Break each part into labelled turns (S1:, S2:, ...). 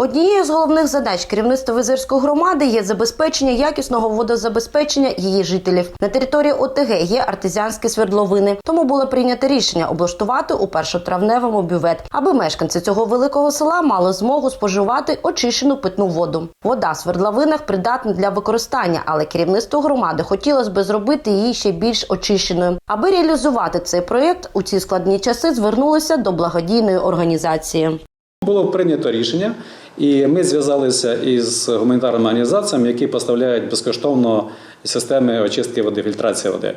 S1: Однією з головних задач керівництва Визирської громади є забезпечення якісного водозабезпечення її жителів. На території ОТГ є артезіанські свердловини, тому було прийнято рішення облаштувати у першотравневому бювет, аби мешканці цього великого села мали змогу споживати очищену питну воду. Вода в свердловинах придатна для використання, але керівництво громади хотілося би зробити її ще більш очищеною. Аби реалізувати цей проєкт, у ці складні часи звернулися до благодійної організації.
S2: Було прийнято рішення, і ми зв'язалися із гуманітарними організаціями, які поставляють безкоштовно системи очистки води, фільтрації води.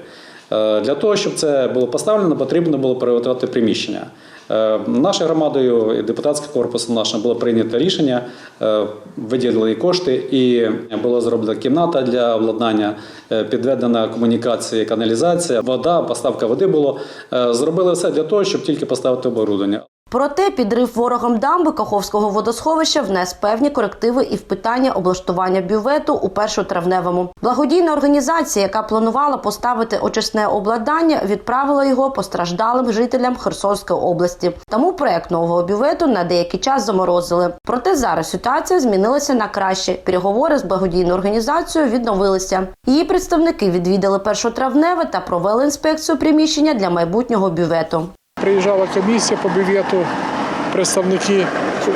S2: Е, Для того, щоб це було поставлено, потрібно було приготувати приміщення. Е, Нашою громадою, і депутатським корпусом нашим було прийнято рішення, е, виділили кошти, і була зроблена кімната для обладнання, підведена комунікація, каналізація, вода, поставка води було. Зробили все для того, щоб тільки поставити оборудовання.
S1: Проте підрив ворогом дамби Каховського водосховища внес певні корективи і в питання облаштування бювету у першотравневому. Благодійна організація, яка планувала поставити очисне обладнання, відправила його постраждалим жителям Херсонської області. Тому проект нового бювету на деякий час заморозили. Проте зараз ситуація змінилася на краще. Переговори з благодійною організацією відновилися. Її представники відвідали першотравневе та провели інспекцію приміщення для майбутнього бювету.
S3: Приїжджала комісія по бювету, представники,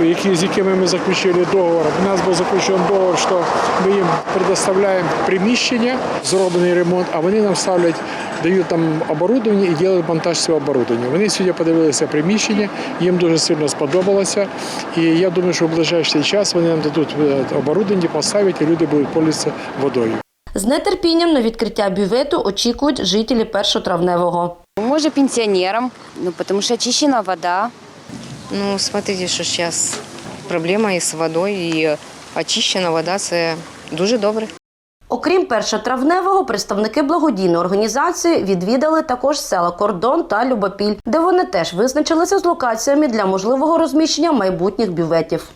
S3: які, з якими ми заключили договор. У нас був заключений договор, що ми їм предоставляємо приміщення, зроблений ремонт, а вони нам ставлять, дають там оборудовання і роблять монтаж цього оборудовання. Вони сьогодні подивилися приміщення, їм дуже сильно сподобалося. І я думаю, що в ближайший час вони нам дадуть е, оборудовання, поставлять і люди будуть пользуватися водою.
S1: З нетерпінням на відкриття бювету очікують жителі першотравневого.
S4: Може пенсионерам, ну, потому что очищена вода.
S5: Ну, смотрите, що зараз проблема із водою, і очищена вода це дуже добре.
S1: Окрім першотравневого, представники благодійної організації відвідали також села Кордон та Любопіль, де вони теж визначилися з локаціями для можливого розміщення майбутніх бюветів.